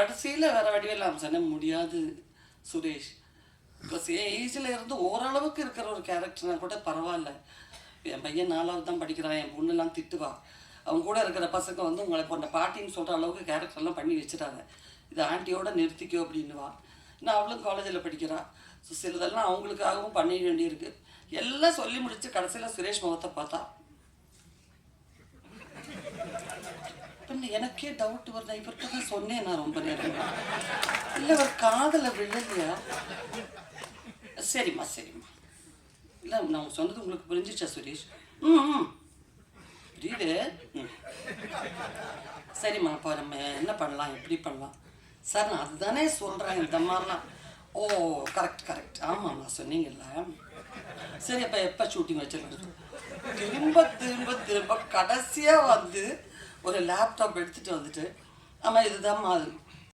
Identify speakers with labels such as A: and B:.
A: கடைசியில் வேற வடிவே இல்லாமல் சொன்ன முடியாது சுரேஷ். பிகாஸ் என் ஏஜில் இருந்து ஓரளவுக்கு இருக்கிற ஒரு கேரக்டர்னா கூட பரவாயில்ல. என் பையன் நாலாவது தான் படிக்கிறான் என் பொண்ணுலாம் திட்டுவா. அவங்க கூட இருக்கிற பசங்க வந்து உங்களை போன்ற பாட்டின்னு சொல்கிற அளவுக்கு கேரக்டர்லாம் பண்ணி வச்சுட்டாங்க இது ஆண்டியோட நிறுத்திக்கோ அப்படின்னுவா. நான் அவளும் காலேஜில் படிக்கிறான் ஸோ சிலதெல்லாம் அவங்களுக்காகவும் பண்ண வேண்டியிருக்கு. எல்லாம் சொல்லி முடிச்சு கடைசியில் சுரேஷ் முகத்தை பார்த்தா பின்ன எனக்கே டவுட் வருது. இவர்கிட்ட தான் சொன்னேன் நான் ரொம்ப நேரம். இல்லை ஒரு காதல விழலையா? சரிம்மா சரிம்மா. இல்லை நான் சொன்னது உங்களுக்கு புரிஞ்சிச்சா சுரேஷ்? ம் ம். புரியுது? ம். சரிம்மா இப்போ நம்ம என்ன பண்ணலாம்? எப்படி பண்ணலாம்? சார் நான் அதுதானே சொல்கிறேன் இந்த மாதிரிலாம். ஓ கரெக்ட் கரெக்ட் ஆமாம்மா சொன்னீங்கல்ல. சரி அப்போ எப்போ ஷூட்டிங் வச்சிருக்கோம் திரும்ப திரும்ப திரும்ப கடைசியாக வந்து ஒரு லேப்டாப் எடுத்துகிட்டு வந்துட்டு ஆமாம் இதுதான் அது.